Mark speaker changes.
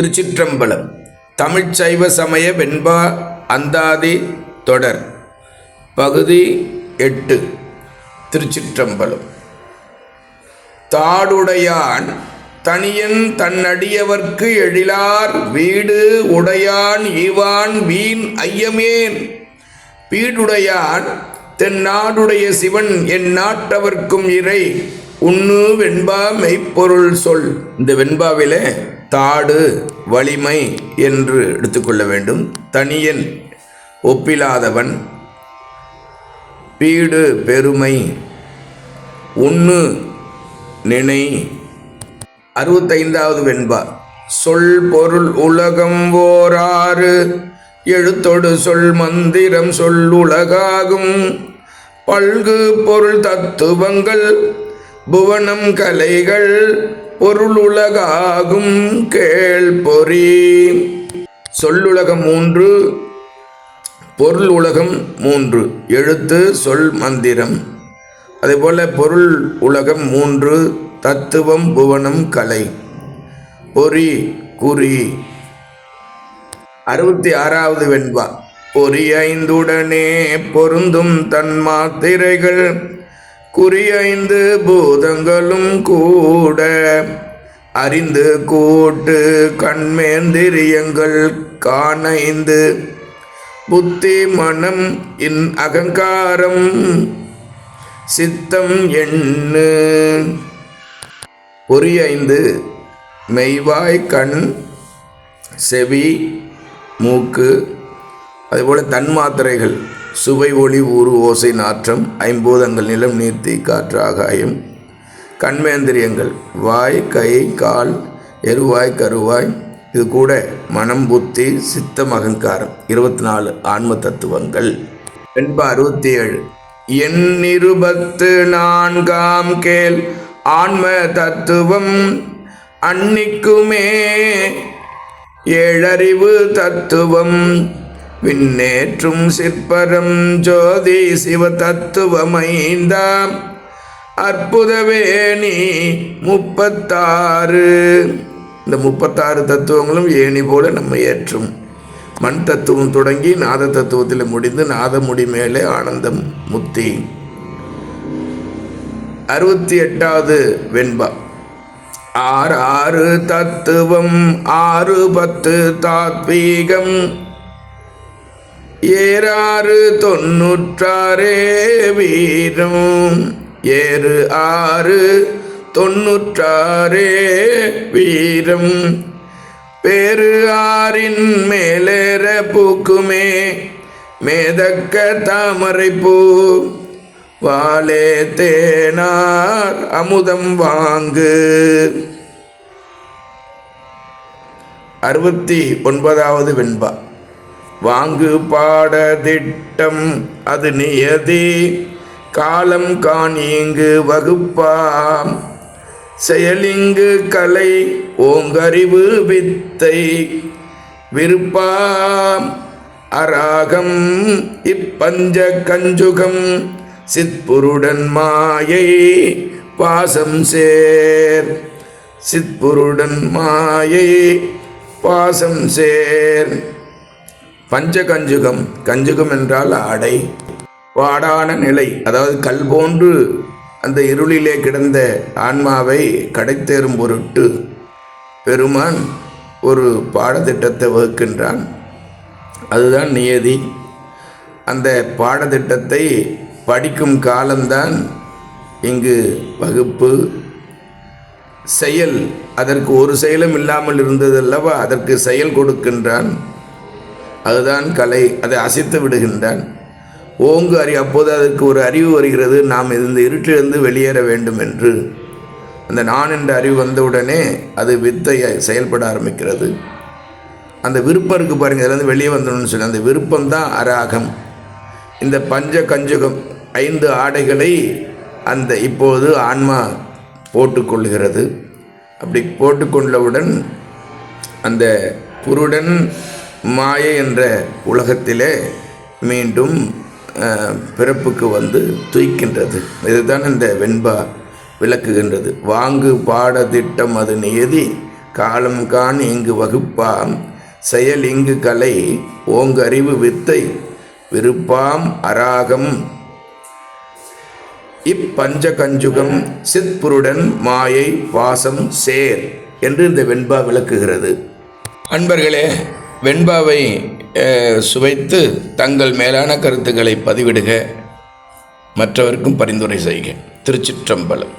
Speaker 1: திருச்சிற்றம்பலம். தமிழ்ச்சைவ சமய வெண்பா அந்தாதி தொடர். பகுதி எட்டு திருச்சிற்றம்பலம். தாடுடையான் தனியன் தன்னடியவர்க்கு எழிலார் வீடு உடையான் ஈவான் வீண் ஐயமேன். பீடுடையான் தென்னாடுடைய சிவன் என் நாட்டவர்க்கும் இறை. உண்ணு வெண்பா மெய்ப்பொருள் சொல். இந்த வெண்பாவிலே தாடு வலிமை என்று எடுத்துக்கொள்ள வேண்டும். தனியன் ஒப்பிலாதவன். பீடு பெருமை. உண்ணு நினை. அறுபத்தைந்தாவது வெண்பா. சொல் பொருள் உலகம் ஓராறு. எழுத்தொடு சொல் மந்திரம் சொல் உலகாகும். பல்கு பொருள் தத்துவங்கள். புவனம் கலைகள். பொருள் உலகாகும் கேள் பொறி. சொல்லுலகம் மூன்று பொருள் உலகம் மூன்று. எழுத்து சொல் மந்திரம். அதேபோல் பொருள் உலகம் மூன்று தத்துவம் புவனம் கலை. பொறி குறி. அறுபத்தி ஆறாவது வெண்பா. பொறி ஐந்துடனே பொருந்தும் தன் மாத்திரைகள் குறியைந்து பூதங்களும் கூட அறிந்து கூட்டு கண்மேந்திரியங்கள் காணைந்து புத்தி மனம் இன் அகங்காரம் சித்தம் எண்ணு. பொறி மெய்வாய் கண் செவி மூக்கு அதுபோல் தன்மாத்திரைகள். சுவை ஒளி ஊறு ஓசை நாற்றம் ஐம்பூதங்கள் நிலம் நீர்த்தி காற்று ஆகாயம். கண்மேந்திரியங்கள் வாய் கை கால் எருவாய் கருவாய். இது கூட மனம் புத்தி சித்தம் அகங்காரம் இருபத்தி நாலு ஆன்ம தத்துவங்கள். வெண்பா அறுபத்தி ஏழு என் இருபத்து நான்காம் கேள் ஆன்ம தத்துவம் அன்னிக்குமே. ஏழறிவு தத்துவம் விண்ணேற்றும் சிற்பரம் ஜோதி சிவ தத்துவமைந்தாம் அற்புதவேணி முப்பத்தாறு. இந்த முப்பத்தாறு தத்துவங்களும் ஏணி போல நம்ம ஏற்றும். மண் தத்துவம் தொடங்கி நாத தத்துவத்தில் முடிந்து நாதமுடி மேலே ஆனந்தம் முத்தி. அறுபத்தி எட்டாவது வெண்பா. ஆறு ஆறு தத்துவம் ஆறு பத்து தாத்வீகம். ஏறாறு தொன்னூற்றாரே வீரம். ஏறு ஆறு தொன்னூற்றாரே வீரம். பேரு ஆறின் மேலேற பூக்குமே மேதக்க தாமரை பூ வாலே தேனார் அமுதம் வாங்கு. அறுபத்தி ஒன்பதாவது வெண்பா. வாங்கு பாட திட்டம் அது நியதி. காலம் காணியங்கு வகுப்பாம். செயலிங்கு கலை ஓங்கறிவு வித்தை. விருப்பாம். அராகம் இப்பஞ்ச கஞ்சுகம் சித்புருடன் மாயை பாசம் சேர். சித்புருடன் மாயை பாசம் சேர். பஞ்ச கஞ்சுகம் கஞ்சுகம் என்றால் ஆடை வாடான நிலை அதாவது கல் போன்று அந்த இருளிலே கிடந்த ஆன்மாவை கடைத்தேறும் பொருட்டு பெருமான் ஒரு பாடத்திட்டத்தை வகுக்கின்றான். அதுதான் நியதி. அந்த பாடத்திட்டத்தை படிக்கும் காலம்தான் இங்கு வகுப்பு. செயல் அதற்கு ஒரு செயலும் இல்லாமல் இருந்ததல்லவா அதற்கு செயல் கொடுக்கின்றான். அதுதான் கலை. அதை அசைத்து விடுகின்றான். ஓங்கு அறி அப்போது அதற்கு ஒரு அறிவு வருகிறது. நாம் இந்த இருட்டிலிருந்து வெளியேற வேண்டும் என்று. அந்த நான் என்ற அறிவு வந்தவுடனே அது வித்தை செயல்பட ஆரம்பிக்கிறது. அந்த விருப்பம் இருக்குது பாருங்கள் இதுலேருந்து வெளியே வந்துடணும்னு சொல்லி. அந்த விருப்பம் தான் அராகம். இந்த பஞ்ச கஞ்சுகம் ஐந்து ஆடைகளை அந்த இப்போது ஆன்மா போட்டுக்கொள்கிறது அப்படி போட்டுக்கொண்டவுடன் அந்த புருடன் மாயை என்ற உலகத்திலே மீண்டும் பிறப்புக்கு வந்து துய்க்கின்றது. இதுதான் இந்த வெண்பா விளக்குகின்றது. வாங்கு பாட திட்டம் அது நியதி காலம் காண் இங்கு வகுப்பாம். செயல் இங்கு கலை ஓங்கறிவு வித்தை விருப்பாம் அராகம். இப்பஞ்ச கஞ்சுகம் சித்புருடன் மாயை வாசம் சேர் என்று இந்த வெண்பா விளக்குகிறது. அன்பர்களே வெண்பாவை சுவைத்து தங்கள் மேலான கருத்துக்களை பதிவிடுக. மற்றவருக்கும் பரிந்துரை செய்க. திருச்சிற்றம்பலம்.